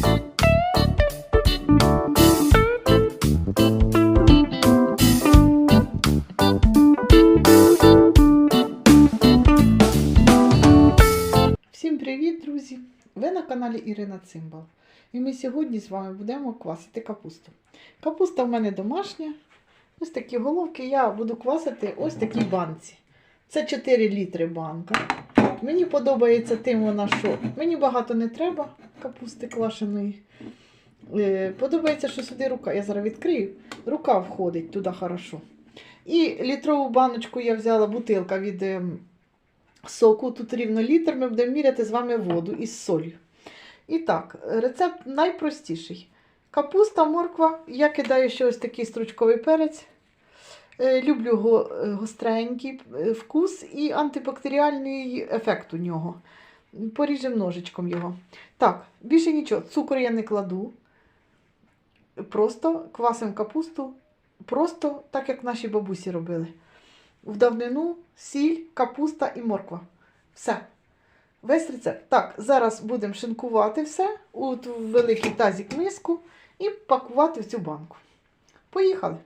Всім привіт, друзі! Ви на каналі Ірина Цимбал. І ми сьогодні з вами будемо квасити капусту. Капуста в мене домашня. Ось такі головки я буду квасити ось такій банці. Це 4 літри банка. Мені подобається тим вона, що мені багато не треба капусти квашеної. Е, Подобається, що сюди рука. Я зараз відкрию. Рука входить туди хорошо. І літрову баночку я взяла бутилка від ем, соку. Тут рівно літр. Ми будемо міряти з вами воду із солью. І так, рецепт найпростіший. Капуста, морква. Я кидаю ще ось такий стручковий перець. Е, Люблю е, гостренький вкус і антибактеріальний ефект у нього. Поріжемо ножичком його. Так, більше нічого. Цукор я не кладу. Просто квасимо капусту, просто так, як наші бабусі робили. В давнину сіль, капуста і морква. Все. Весь рецепт. Так, зараз будемо шинкувати все у великий тазик миску і пакувати в цю банку. Поїхали.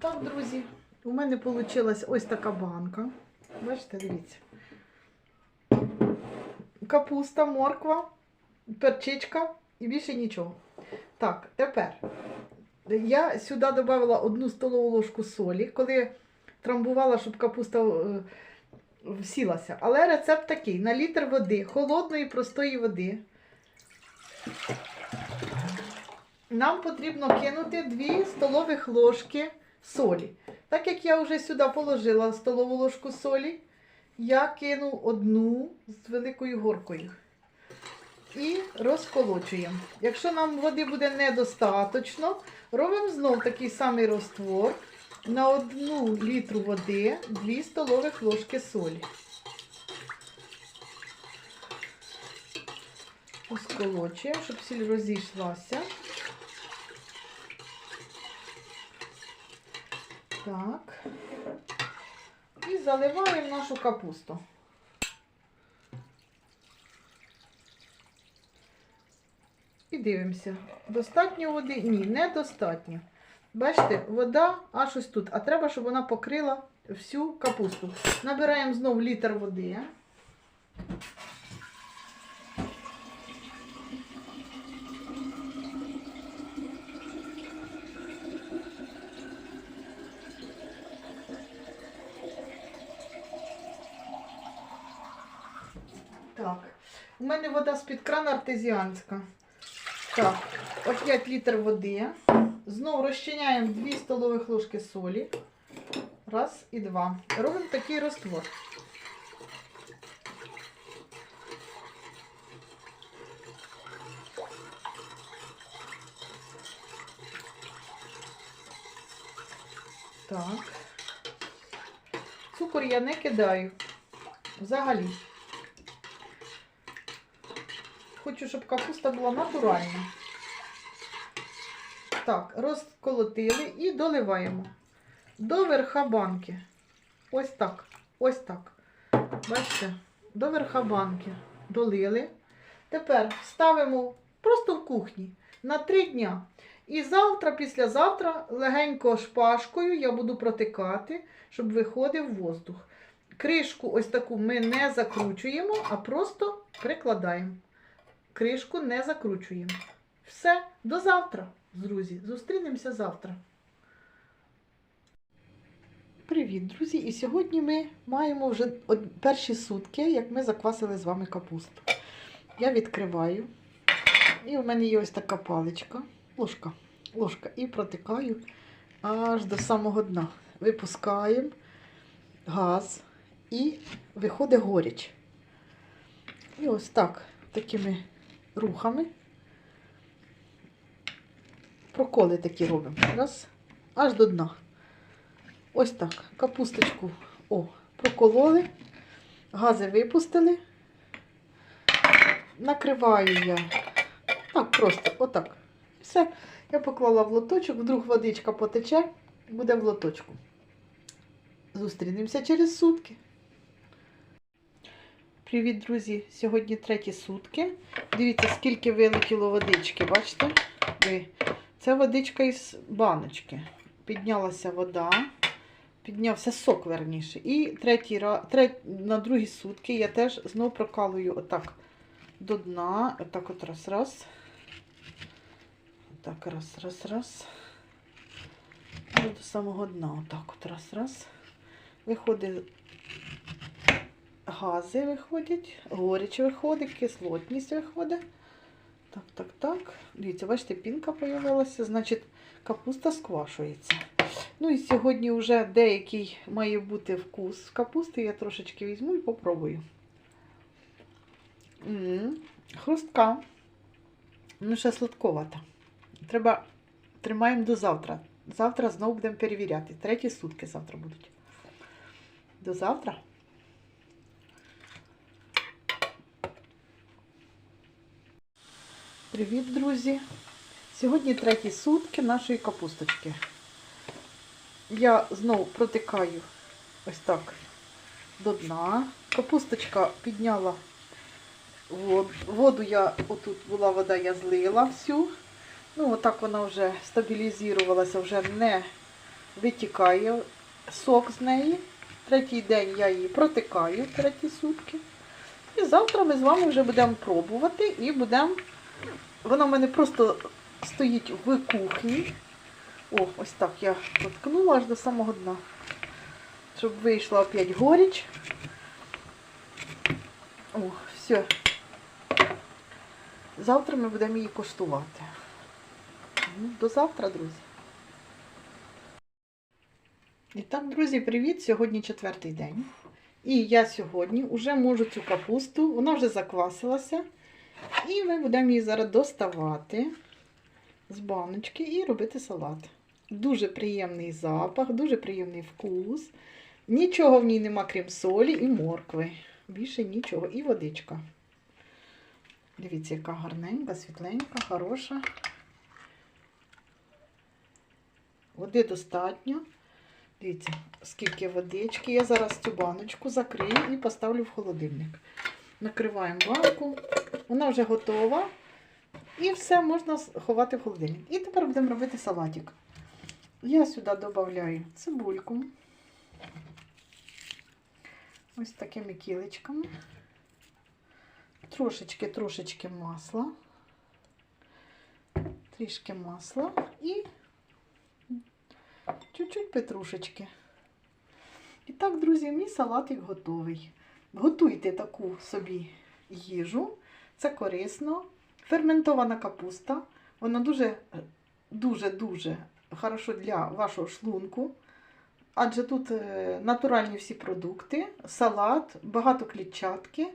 Так, друзі, у мене вийшла ось така банка. Бачите, дивіться. Капуста, морква, перчичка і більше нічого. Так, тепер я сюди додала одну столову ложку солі, коли трамбувала, щоб капуста е, всілася. Але рецепт такий: на літр води, холодної, простої води. Нам потрібно кинути 2 столових ложки солі. Так як я вже сюди положила столову ложку солі, я кину одну з великою горкою. І розколочуємо. Якщо нам води буде недостаточно, робимо знов такий самий розтвор на одну літру води 2 столових ложки солі. Розколочуємо, щоб сіль розійшлася. Так. І заливаємо нашу капусту. І дивимося. Достатньо води? Ні, недостатньо. Бачите, вода аж ось тут. А треба, щоб вона покрила всю капусту. Набираємо знову літр води. Так, у мене вода з-під крана артезіанська. Так, опять літр води. Знову розчиняємо 2 столових ложки солі. Раз і два. Робимо такий розтвор. Так. Цукор я не кидаю. Взагалі. Хочу, щоб капуста була натуральна. Так, розколотили і доливаємо до верха банки. Ось так. Ось так. Бачите? До верха банки долили. Тепер ставимо просто в кухні на 3 дня. І завтра, післязавтра, легенько шпажкою я буду протикати, щоб виходив воздух. Кришку ось таку ми не закручуємо, а просто прикладаємо. Кришку не закручуємо. Все, до завтра, друзі. Зустрінемося завтра. Привіт, друзі! І сьогодні ми маємо вже перші сутки, як ми заквасили з вами капусту. Я відкриваю. І в мене є ось така паличка, ложка, ложка, і протикаю аж до самого дна. Випускаємо газ і виходить горіч. І ось так, такими рухами. Проколи такі робимо. Раз, аж до дна. Ось так. Капусточку о, прокололи, гази випустили. Накриваю я. Так, просто, отак. Все. Я поклала в лоточок, вдруг водичка потече, буде в лоточку. Зустрінемося через сутки. Привіт, друзі! Сьогодні треті сутки. Дивіться, скільки вилетіло водички, бачите? Це водичка із баночки. Піднялася вода, піднявся сок верніше. І третій, трет... на другі сутки я теж знову прокалую отак до дна. Отак от раз, раз. Отак, раз, раз, раз. До самого дна. Отак от раз, раз. Виходить гази виходять, горіч виходить, кислотність виходить. Так, так, так. Дивіться, бачите, пінка з'явилася, значить, капуста сквашується. Ну і сьогодні вже деякий має бути вкус капусти. Я трошечки візьму і попробую. М, Хрустка. Ну, ще сладковата. Треба тримаємо до завтра. Завтра знову будемо перевіряти. Треті сутки завтра будуть. До завтра. Привіт, друзі! Сьогодні треті сутки нашої капусточки. Я знову протикаю ось так до дна. Капусточка підняла воду. Я, отут була вода, я злила всю. Ну, отак вона вже стабілізувалася, вже не витікає сок з неї. Третій день я її протикаю, треті сутки. І завтра ми з вами вже будемо пробувати і будемо. Вона в мене просто стоїть в кухні. О, ось так я проткнула аж до самого дна. Щоб вийшла опять горіч. О, все. Завтра ми будемо її коштувати. Ну, До завтра, друзі. І так, друзі, привіт! Сьогодні четвертий день. І я сьогодні вже можу цю капусту, вона вже заквасилася. І ми будемо її зараз доставати з баночки і робити салат. Дуже приємний запах, дуже приємний вкус. Нічого в ній нема, крім солі і моркви. Більше нічого. І водичка. Дивіться, яка гарненька, світленька, хороша. Води достатньо. Дивіться, скільки водички. Я зараз цю баночку закрию і поставлю в холодильник. Накриваємо банку. Вона вже готова. І все можна ховати в холодильник. І тепер будемо робити салатик. Я сюди додаю цибульку. Ось такими кілечками. Трошечки-трошечки масла. Трішки масла і чуть-чуть петрушечки. І так, друзі, мій салатик готовий. Готуйте таку собі їжу. Це корисно. Ферментована капуста. Вона дуже, дуже, дуже хорошо для вашого шлунку. Адже тут е, натуральні всі продукти, салат, багато клітчатки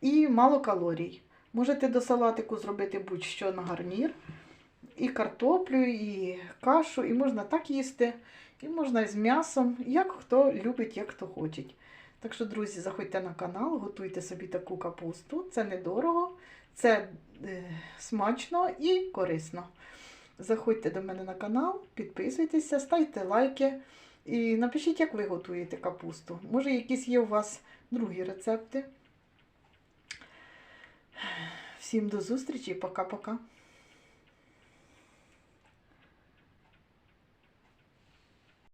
і мало калорій. Можете до салатику зробити будь-що на гарнір. І картоплю, і кашу, і можна так їсти, і можна з м'ясом, як хто любить, як хто хоче. Так що, друзі, заходьте на канал, готуйте собі таку капусту. Це недорого, це е, смачно і корисно. Заходьте до мене на канал, підписуйтеся, ставте лайки і напишіть, як ви готуєте капусту. Може, якісь є у вас другі рецепти. Всім до зустрічі, пока-пока.